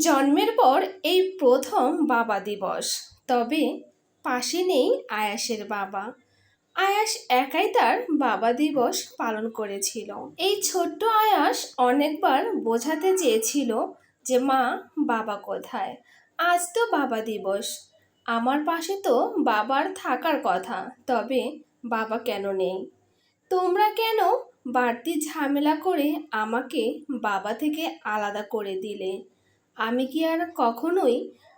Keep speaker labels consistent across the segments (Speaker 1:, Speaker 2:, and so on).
Speaker 1: জন্মের পর এই প্রথম বাবা দিবস। তবে পাশে নেই আয়াসের বাবা। আয়াস একাই তার বাবা দিবস পালন করেছিল। এই ছোট্ট আয়াস অনেকবার বোঝাতে চেয়েছিল যে, মা, বাবা কোথায়? আজ তো বাবা দিবস। আমার পাশে তো বাবার থাকার কথা, তবে বাবা কেন নেই? তোমরা কেন বাড়তি ঝামেলা করে আমাকে বাবা থেকে আলাদা করে দিলে? আমি কি আর কখনোই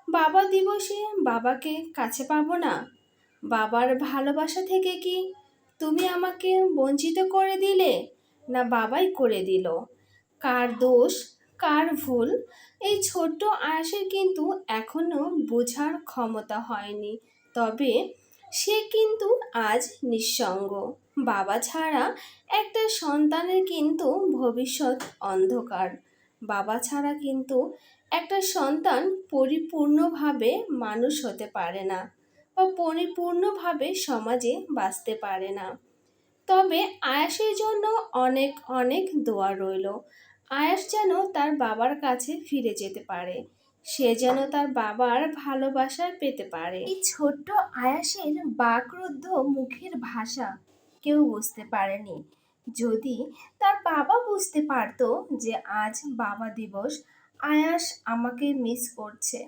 Speaker 1: বাবা দিবসে বাবাকে কাছে পাবো না? বাবার ভালোবাসা থেকে কি তুমি আমাকে বঞ্চিত করে দিলে? না বাবাই করে দিল। কার দোষ, কার ভুল, এই ছোট্ট আয়াসের কিন্তু এখনও বোঝার ক্ষমতা হয়নি। তবে সে কিন্তু আজ নিঃসঙ্গ। বাবা ছাড়া একটা সন্তানের কিন্তু ভবিষ্যৎ অন্ধকার। বাবা ছাড়া কিন্তু একটা সন্তান পরিপূর্ণভাবে মানুষ হতে পারে না বা পরিপূর্ণভাবে সমাজে বাঁচতে পারে না। তবে আয়াসের জন্য অনেক অনেক দোয়া রইল। আয়াস যেন তার বাবার কাছে ফিরে যেতে পারে। সে যেন তার বাবার ভালোবাসা পেতে পারে। এই ছোট্ট আয়াসের বাকরুদ্ধ মুখের ভাষা কেউ বুঝতে পারেনি। যদি তার বাবা বুঝতে পারতো যে আজ বাবা দিবস আয়াস আমাকে মিস করছে।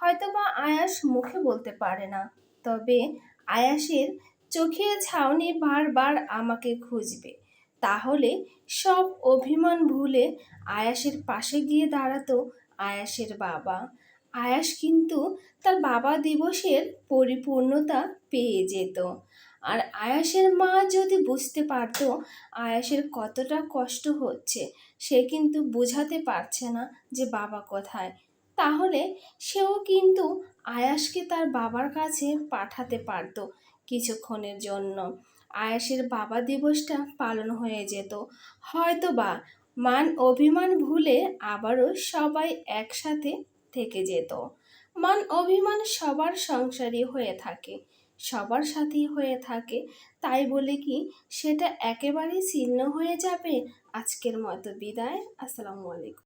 Speaker 1: হয়তোবা আয়াস মুখে বলতে পারে না, তবে আয়াসের চোখের ছাউনি বারবার আমাকে খুঁজবে। তাহলে সব অভিমান ভুলে আয়াসের পাশে গিয়ে দাঁড়াতো আয়াসের বাবা। আয়াস কিন্তু তার বাবা দিবসের পরিপূর্ণতা পেয়ে যেত। আর আয়াসের মা যদি বুঝতে পারতো আয়াসের কতটা কষ্ট হচ্ছে, সে কিন্তু বোঝাতে পারছে না যে বাবা কোথায়। তাহলে সেও কিন্তু আয়াসকে তার বাবার কাছে পাঠাতে পারতো কিছুক্ষণের জন্য। আয়াসের বাবা দিবসটা পালন হয়ে যেত। হয়তো বা মান অভিমান ভুলে আবারও সবাই একসাথে থেকে যেত। মান অভিমান সবার সংসারই হয়ে থাকে। সবার সাথেই হয়ে থাকে। তাই বলে কি, সেটা একেবারেই ছিন্ন হয়ে যাবে। আজকের মতো বিদায়। আসসালামু আলাইকুম।